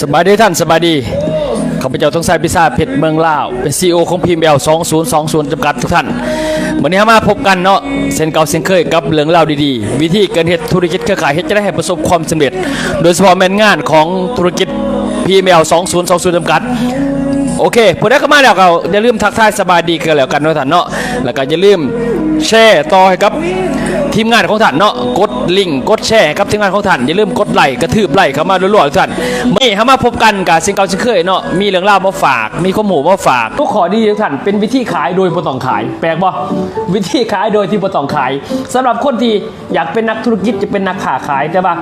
สบายดีท่านสบายดีข้าพเจ้าต้องใส่พิซซ่าเพชรเมืองลาว เป็นซีอของพีมเอล2020จำกัดทุกท่านวันนี้มาพบกันเนาะเส้นเก่าเส้นเคยกับเหลืองเล่าวดีๆ วิธีการเฮ็ดธุรกิจเครือข่ายเฮ็ดจะได้ให้ประสบความสำเร็จ โดยเฉพาะแมนงานของธุรกิจพีมเอล2020จำกัด เคผู้ได้เข้ามาแล้วก็อย่าลืมทักทายสบายดีกันแล้วกันเนาะท่านเนาะแล้วก็อย่าลืมแชร์ต่อให้กับทีมงานของท่านเนาะกดลิงก์กดแชร์ครับทีมงานของท่านอย่าลืมกดไลค์กระทืบไลค์เข้ามารัวๆทุกท่านไม่ให้ามาพบกันกับสิ่งเก่าสิ่งเคยเนาะมีเรื่องเล่ามาฝาก มีข้อมูลมาฝากทุกขอดีทุกท่านเป็นวิธีขายโดยบ่ต้องขาย แปลกบ่วิธีขายโดยที่บ่ต้องขายสำหรับคนที่อยากเป็นนักธุรกิจจะเป็นนักค้าขายแต่ว่า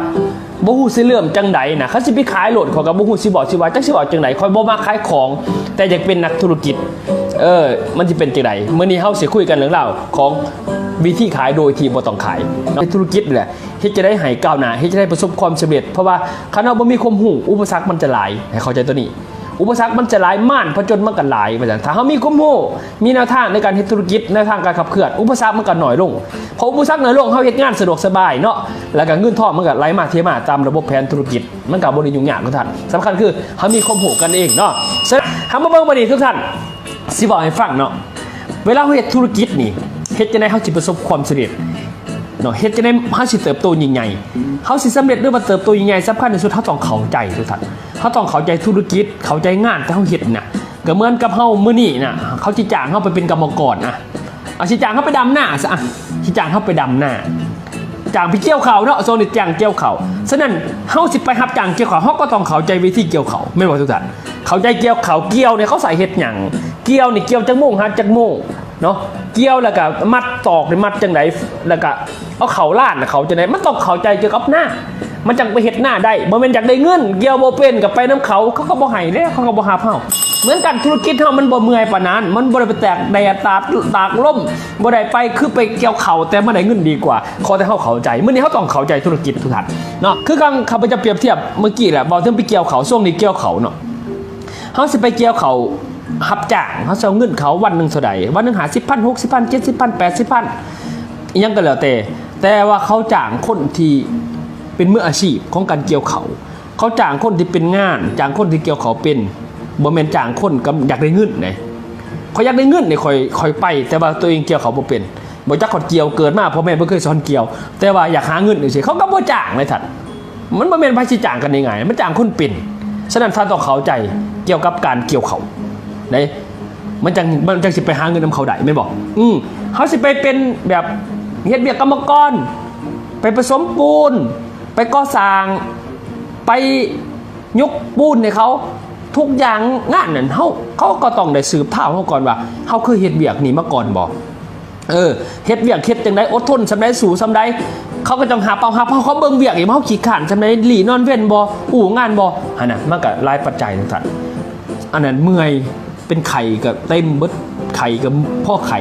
บ่ฮู้สิเริ่มจังไดนะเขาสิไปขายโหลดเขอกับบ่ฮู้สิบอกสิว่าจักสิบอกจังไดคอยบ่มาขายของ แต่อยากเป็นนักธุรกิจ เออ มันจะเป็นจังไดมื้อนี้เฮาสิคุยกันเรื่องราวของวิธีขายโดยที่บ่ต้องขายในธุรกิจแหละเฮ็ดจะได้หายก้าวหน้าเฮ็ดจะได้ประสบความสำเร็จ เพราะว่าคันเฮาบ่มีความรู้อุปสรรคมันจะหลายให้เข้าใจตัวนี้ อุปสรรคมันจะหลายม่านผจญมันก็หลายว่าซั่ถ้าเฮามีความรู้มีแนวทางในการเฮ็ดธุรกิจแนวทางการขับเคลื่อนอุปสรรคมันก็น้อยลงเพราะอุปสรรคน้อยลงเฮาเฮ็ดงานสะดวกสบายเนาะแล้วก็เงินทองมันก็ไหลมาเทมาตามระบบแผนธุรกิจ มันก็บ่ได้ยุ่งยากทุกท่านสำคัญคือเฮามีความรู้กันเองเนาะฉะนั้นเฮามาเบิ่งบัดนี้ทุกท่านสิบอกให้ฟังเนาะเวลาเราเฮ็ดธุรกิจนี่เฮ็ดจะได้เฮาสิประสบความสำเร็จเนาะเฮ็ดจะได้เฮาสิเติบโตยิ่งใหญ่เฮาสิสำเร็จหรือว่าเติบโตยิ่งใหญ่สำคัญที่สุดเฮาต้องเข้าใจทุกท่าน เฮาต้องเข้าใจธุรกิจ เข้าใจงานที่เฮาเฮ็ดน่ะก็เหมือนกับเฮามื้อนี้น่ะเขาสิจางเฮาไปเป็นกรรมกรนะเอาสิจางเฮาไปดำหน้าซะอะสิจางเฮาไปดำหน้าจางไปเกี่ยวเขาเนาะโซนิจางเกี่ยวเขาฉะนั้นเฮาสิไปรับจางเกี่ยวเขาเฮาก็ต้องเข้าใจวิธีเกี่ยวเขาไม่ว่าทุกท่านเข้าใจเกี่ยวเขาเกี่ยวเนี่ยเขาใส่เฮ็ดหยังเกี่ยวนี่เกี่ยวจักโมงหาจักโมงเนาะเกี่ยวแล้วก็มัดตอกนี่มัดจังไดแล้วก็เอาเขาลาดนะเขาจังไดมันต้องเข้าใจเกี่ยวกับหน้า มันจังไปเฮ็ดหน้าได้บ่แม่นอยากได้เงิน เกี่ยวบ่เป็นกับไปน้ำเขาเขาก็บ่ให้เด้เขาก็บ่หาเฮาเหมือนกันธุรกิจเฮามันบ่เมื่อยปานนั้น มันบ่ได้ไปแตกแดดตากตากล่มบ่ได้ไปคือไปเกี่ยวเขาแต่มันได้เงินดีกว่าขอแต่เฮาเข้าใจมื้อนี้เฮาต้องเข้าใจธุรกิจทุกท่านเนาะคือกังข้าพเจ้าเปรียบเทียบเมื่อกี้แหละบอกถึงไปเกี่ยวเขาช่วงนี้เกี่ยวเขาเนาะเขาสิไปเกี่ยวเขาหับจ้างเขาจะเอาเงินเขาวันหนึ่งเท่าใดวันหนึ่งหาสิบพันหกสิบพันเจ็ดสิบพันแปดสิบพันยังก็แล้วแต่แต่ว่าเขาจ้างคนที่ เป็นมืออาชีพของการเกี่ยวเขา เขาจ้างคนที่เป็นงานจ้างคนที่เกี่ยวเขาเป็นบ่แมนจ้างคนกำอยากได้เงินไงเขาอยากได้เงินเนี่ยคอยคอยไป แต่ว่าตัวเองเกี่ยวเขาบ่เป็นบ่จักขอดเกี่ยวเกิดมาพ่อแม่บ่เคยสอนเกี่ยว แต่ว่าอยากหาเงินเฉยเขาก็บ่จ้างเลยทัดมันบ่แมนไผสิจ้างกันยังไงมันจ้างคนเป็นฉะนั้นท่านต้องเข้าใจเกี่ยวกับการเกี่ยวเขาไหนมันจังมันจังสิไปหาเงินนำเขาได้ไม่บอก อืมเขาสิไปเป็นแบบเฮ็ดเบียกกรรมกรไปผสมปูน ไปก่อสร้าง ไปยกปูนให้เขาทุกอย่างงานนั้นเขาเขาก็ต้องได้สืบท่าเขาก่อนว่าเขาเคยเฮ็ดเบียกนี่มาก่อนบอกเออเฮ็ดเวียกเฮ็ดจังไดอดทนสำไดสู่สำไดเขาก็ต้องหาเป้าหาเพราะเขาเบิ่งเวียกอีกเขาขี้ขานสำไดหลีนอนเว้นบ่อู่งานบอันนั้นมันก็หลายปัจจัยทุกท่านอันนั้นเมื่อยเป็นไข่ก็เต็มเบิดไข่กับพ่อไข่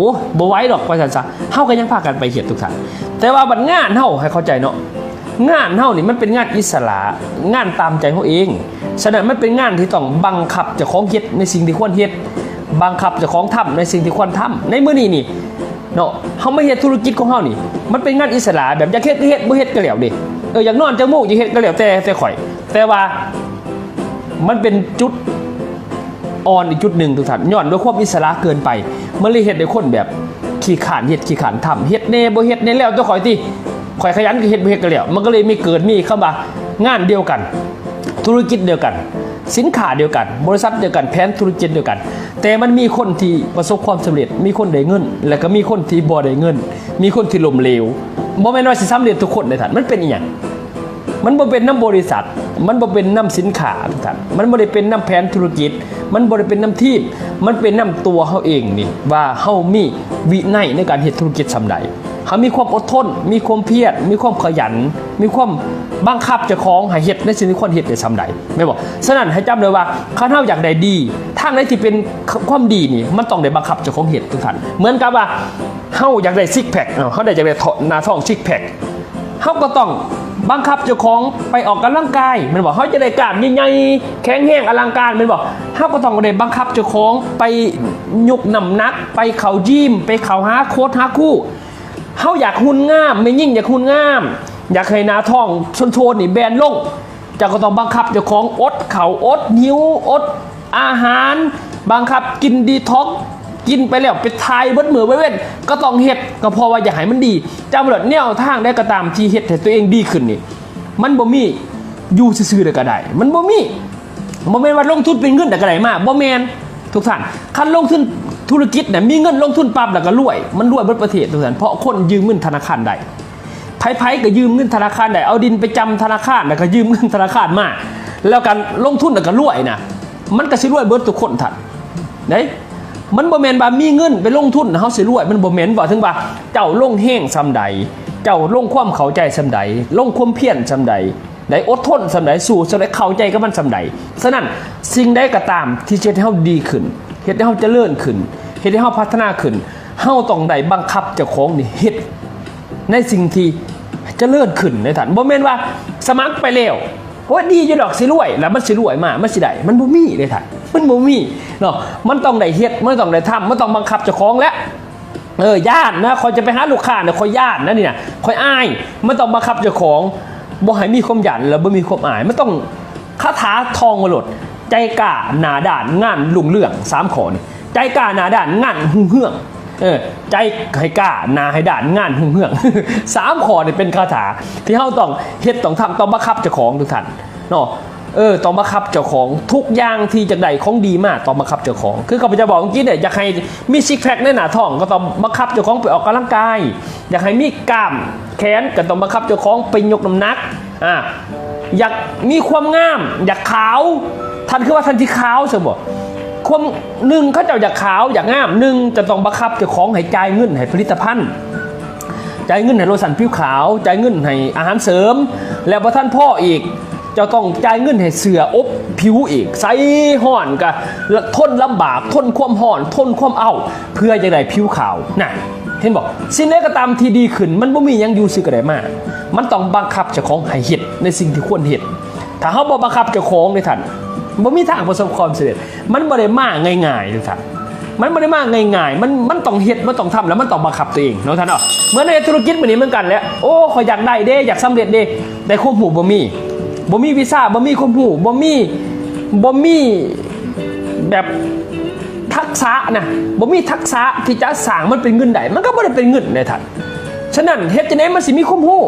อ้บ่ไหว้ดอกว่าซั่นเฮาก็ยังพากันไปเฮ็ดทุกท่านแต่ว่าบัดงานเฮาให้เข้าใจเนาะงานเฮานี่มันเป็นงานอิสระ งานตามใจเฮาเองฉะนั้นมันเป็นงานที่ต้องบังคับเจ้าของเฮ็ดในสิ่งที่ควรเฮ็ดบังคับเจ้าของทำในสิ่งที่ควรทำในมื้อนี้นี่เนาะเฮาไม่เฮ็ดธุรกิจของเฮานี่ มันเป็นงานอิสระแบบอยากเฮ็ดก็เฮ็ดบ่เฮ็ดก็แล้วเด้เอออยากนอนจังมูกอยากเฮ็ดก็แล้วแต่แต่ข่อย แต่ว่ามันเป็นจุดอ่อนอีกจุดหนึ่งทุกท่านย้อนด้วยความอิสระเกินไป มันเลยเฮ็ดให้คนแบบขี้ขานเฮ็ดขี้ขานทำเฮ็ดแน่บ่เฮ็ดแน่แล้วตัวข่อยติข่อยขยันก็เฮ็ดบ่เฮ็ดก็แล้วมันก็เลยมีเกิดมีเข้ามางานเดียวกัน ธุรกิจเดียวกัน สินค้าเดียวกัน บริษัทเดียวกันแผนธุรกิจเดียวกัน แต่มันมีคนที่ประสบความสำเร็จ มีคนได้เงิน แล้วก็มีคนที่บ่ได้เงิน มีคนที่ล้มเหลวบ่แม่นว่าสิสำเร็จทุกคนในท่านมันเป็นอีหยังมันบ่เป็นน้ำบริษัท มันบ่เป็นน้ำสินค้าทุกท่านมันบ่ได้เป็นน้ำแผนธุรกิจ มันบ่ได้เป็นน้ำทีมมันเป็นน้ำตัวเฮาเองนี่ว่าเฮามีวินัยในการเฮ็ดธุรกิจสำใดเฮามีความอดทน มีความเพียรมีความขยัน มีความบังคับเจ้าของให้เฮ็ดในสิ่งที่ควรเฮ็ดได้สำใดไม่นบอกฉะนั้นให้จำเลยว่าคันเฮาอยากได้ดีทางไหนที่เป็นความดีนี่มันต้องได้บังคับเจ้าของเฮ็ดทุกท่านเหมือนกับว่าเฮาอยากได้ซิกแพคเฮาได้อยากได้หน้าท้องซิกแพคเขาก็ต้อง บังคับเจ้าของไปออกกำลังกายมันบอกเขาจะได้กล้ามใหญ่ๆแข็งแรงอลังการมันบอกเขาก็ต้องได้บังคับเจ้าของไปยกน้ำหนัก ไปเข่ายิมไปเข่าหาโค้ชหาคู่เขาอยากหุ่นงามไม่ยิ่งอยากหุ่นงาม อยากให้นาท้องชนโชนนี่แบนลงจ้าก็ต้องบังคับเจ้าของอดเข่าอดหิวอดอาหาร บังคับกินดีท็อก กินไปแล้วไปทายเบิดมือไว้เว้นก็ต้องเฮ็ดก็เพอว่าอยากให้มันดีจำเลิดแนวทางได้ก็ตามที่เฮ็ดให้ตัวเองดีขึ้นนี่มันบ่มีอยู่ซื่อๆได้ก็ได้ มันบ่มีบ่แม่นว่าลงทุนเป็นเงินแต่ก็ได้มาบ่แม่นทุกท่านคันลงทุนธุรกิจเนี่ยมีเงินลงทุนปั๊บแล้วก็รวย มันรวยเบิดประเทศทุกท่านเพราะคนยืมเงินธนาคารได้ไผๆก็ยืมเงินธนาคารได้เอาดินไปจำธนาคารแล้วก็ยืมเงินธนาคารมาแล้วกันลงทุนแล้วก็รวยนะมันก็สิรวยเบิดทุกคนท่านเด้ มันบ่แมนว่ามีเงินไปลงทุนเฮาสิรวย มันบ่แมนว่าถึงว่าเจ้าลงแห้งซำใด เจ้าลงความเข้าใจซำใด ลงความเพียรซำใดได้อดทนสำใดสู่สำใดเข้าใจกับมันสำใดฉะนั้นสิ่งใดก็ตามที่จะให้เฮาดีขึ้นเฮ็ดให้เฮาเจริญขึ้นเฮ็ดให้เฮาพัฒนาขึ้นเฮาต้องได้บังคับเจ้าของนี่เฮ็ดในสิ่งที่เจริญขึ้นในฐานบ่แม่นว่าสมัครไปแล้วโอ้ดีอยู่ดอกสิรวย แล้วมันสิรวยมามันสิได้มันบ่มีในฐาน มันบ่มีเนาะมันต้องได้เฮ็ดมันต้องได้ทำมันต้องบังคับเจ้าของแล้วเออย่านนะคอยจะไปหาลูกค้าเนี่ยคอยย่านนะนี่นะคอยอายมันต้องบังคับเจ้าของบ่ให้มีความหยันแล้วบ่มีความอายมันต้องคาถาทองมาหลดใจกล้าหนาด่านงานลุงเรื่องสามขอนี่ใจกล้าหนาด่านงานหุ่งเฮืองเออใจให้กล้านาให้ด่านงานหุ่งเฮืองสามขอนี่เป็นคาถาที่เฮาต้องเฮ็ดต้องทำต้องบังคับเจ้าของทุกท่านเนาะ เออต้องบังคับเจ้าของทุกอย่างที่จากใดของดีมากต้องบังคับเจ้าของ คือเขาจะบอกเมื่อกี้เนี่ยอยากให้มีซิกแพคในหน้าท้อง ก็ต้องบังคับเจ้าของไปออกกำลังกาย อยากให้มีกล้ามแขนก็ต้องบังคับเจ้าของไปยกน้ำหนักอ่าอยากมีความงาม อยากขาวท่านคือว่าท่านที่ขาวใช่บ่ความหนึ่งเขาเจ้าอยากขาวอยากงามหนึ่งจะต้องบังคับเจ้าของให้จ่ายเงินให้ผลิตภัณฑ์จ่ายเงินให้โลสันผิวขาวจ่ายเงินให้อาหารเสริม แล้วพอท่านพ่ออีก จ้าต้องจ่ายเงินให้เสืออบผิวอีกใส่ห่อนกะทนลำบากทนความห่อน ทนความเอาเพื่อจะได้ผิวขาวน่ะเห็นบอกสิ่งใดก็ตามที่ดีขึ้น มันบ่มียังอยู่ซื่อก็ไดมามันต้องบังคับเจ้าของให้เฮ็ดในสิ่งที่ควรเฮ็ดถ้าเฮาบ่บังคับเจ้าของในท่านบ่มีทางประสบความสำเร็จ มันบ่ได้มาง่ายๆทุกท่านมันไม่ได้มากง่ายๆ มันมันต้องเฮ็ด มันต้องทำแล้วมันต้องบังคับตัวเองเนาะท่านเนาะเหมือนในธุรกิจแบบนี้เหมือนกันแหล้วโอ้ขอยอยากได้เด้ อยากสำเร็จเด้ แต่ควบหูบ่มี บ่มีวีซ่าบ่มีควบหูบ่มีบ่มีแบบทักษะนะบ่มีทักษะที่จะสร้างมันเป็นเงินได้มันก็บ่ได้เป็นเงินในท่านฉะนั้นเฮ็ดจังได๋มันสิมีความรู้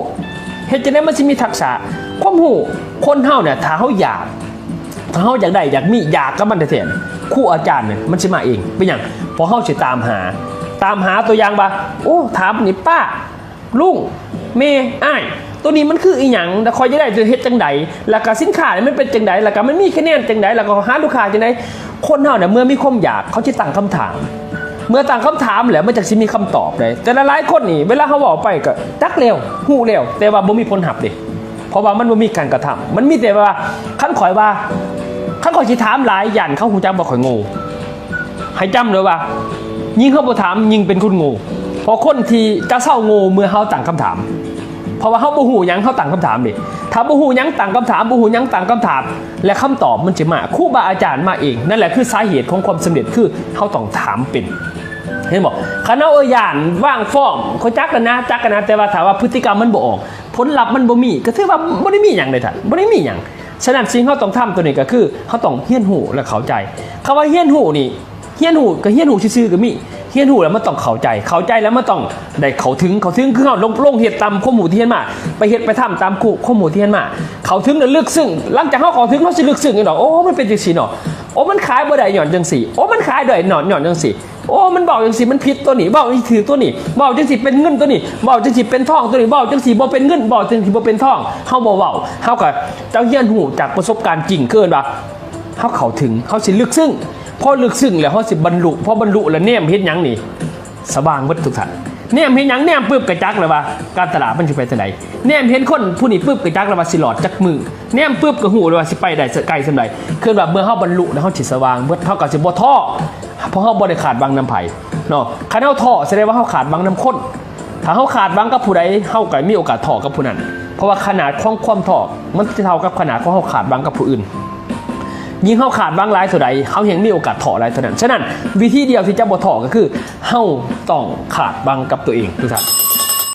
เฮ็ดจังได๋มันสิมีทักษะความรู้คนเฮาเนี่ยถ้าเฮาอยากถ้าเขาอยากได้อยากมีอยากกับมันแท้ๆครู่อาจารย์เนี่ยมันจะมาเองเป็นอย่างพอเขาจะตามหา ตามหาตัวอย่างบ่าโอ้ถามนี่ป้าลุงเมย์อ้าย ตัวนี้มันคืออีหยังแต่คอยจะได้จะเฮ็ดจังใดแล้วก็สินค้าเนี่ยมันเป็นจังใดแล้วก็มันมีคะแนนจังใดแล้วก็หาลูกค้าจังใดคนเฮาเนี่ยเมื่อมีความอยากเขาจะตั้งคำถาม เมื่อตั้งคำถามแล้วมันจะสิมีคำตอบเลยแต่ละหลายคนนี่เวลาเขาบอกไปก็จักเร็วหู้เร็วแต่ว่าบ่มีผลหับเด้เพราะว่ามันบ่มีการกระทำมันมีแต่ว่าคันข่อยว่าขั้นข่อยสิถามหลายยันเขาหูจักบอกข่อยงูให้จำเลยว่า ยิงเขาบ่ถามยิงเป็นคนงูเพราะคนที่จะเศร้างูเมื่อเขาตั้งคำถาม เพราะว่าเขาบ่หูยังเขาตั้งคำถามดิถ้าบ่หูยังตั้งคำถามบ่หูยังตั้งคำถาม และคำตอบมันจะมาคู่บาอาจารย์มาเอง นั่นแหละคือสาเหตุของความสำเร็จคือเขาต้องถามเป็นเห็นบอกคณะเออยานว่างฟ้องเขาจักกันนะจักกันนะแต่ว่าถามว่าพฤติกรรมมันบ่ออก ผลลัพธ์มันบ่มี ก็ถือว่าบ่ได้มีอย่างเลยท่านบ่ได้มีอย่างฉะนั้นสิ่งเขาต้องทำตัวนี้ก็คือเขาต้องเฮี้ยนหูและเข้าใจคำว่าเฮี้ยนหูนี่เฮี้ยนหูกับเฮี้ยนหูซื่อๆก็มี เฮียนหูแล้วมันต้องเข้าใจ เข้าใจแล้วมันต้องได้เขาถึงเขาถึงคือเขาลงลงเฮ็ดตามข้อมูลที่เฮียนมา ไปเฮ็ดไปทำตามข้อมูลที่เฮียนมา เขาถึงแล้วลึกซึ้งหลังจากเขาเขาถึงเขาสิลึกซึ้งอีกดอโอ้มันเป็นจังซี่เนาะโอ้มันขายบ่ได้หย่อนจังซี่โอ้มันขายได้หนอนหย่อนจังซี่โอ้ มันบอกจังสิมันผิดตัวนี้บอกจังสิถือตัวนี้บอกจังสิเป็นเงินตัวนี้บอกจังสิเป็นทองตัวนี้บอกจังสิบ่เป็นเงินบอกจังสิบ่เป็นทองเฮาบ่เว้าเฮาก็เจ้าเฮียนหูจากประสบการณ์จริงเกินว่าเฮาเข้าถึงเฮาสิลึกซึ้ง พอลึกซึ้งแล้วเฮาสิบรรลุพอบรรลุแล้วแนมเฮ็ดยังนี่สว่างเบิดทุกท่านแนมเห็นหยังแนมปึ๊บกระจักเลยว่าการตลาดมันสิไปทางใดแนมเห็นคนผู้นี้ปึ๊บกระจักเลยว่าสิหลอดจักมือแนมปึ๊บก็หูเลยว่าสิไปได้ไกลสำใดคือว่าเมื่อเฮาบรรลุแล้วเฮาสิสว่างเบิดเฮาก็สิบ่ท้อเพราะเขาบริขาดบางน้ำไผ่เนาะคันเขาท่อแสดงว่าเขาขาดบางน้ำข้นถ้าเขาขาดบางกับผู้ใดเขาก็มีโอกาสท่อกับผู้นั้น เพราะว่าขนาดของความท่อมันจะเท่ากับขนาดของเขาขาดบางกับผู้อื่น ยิ่งเขาขาดบางรายเท่าใดเขายังมีโอกาสถอดรายเท่านั้นฉะนั้นวิธีเดียวที่จะบ่ถอก็คือเฮาต้องขาดบางกับตัวเองทุกท่าน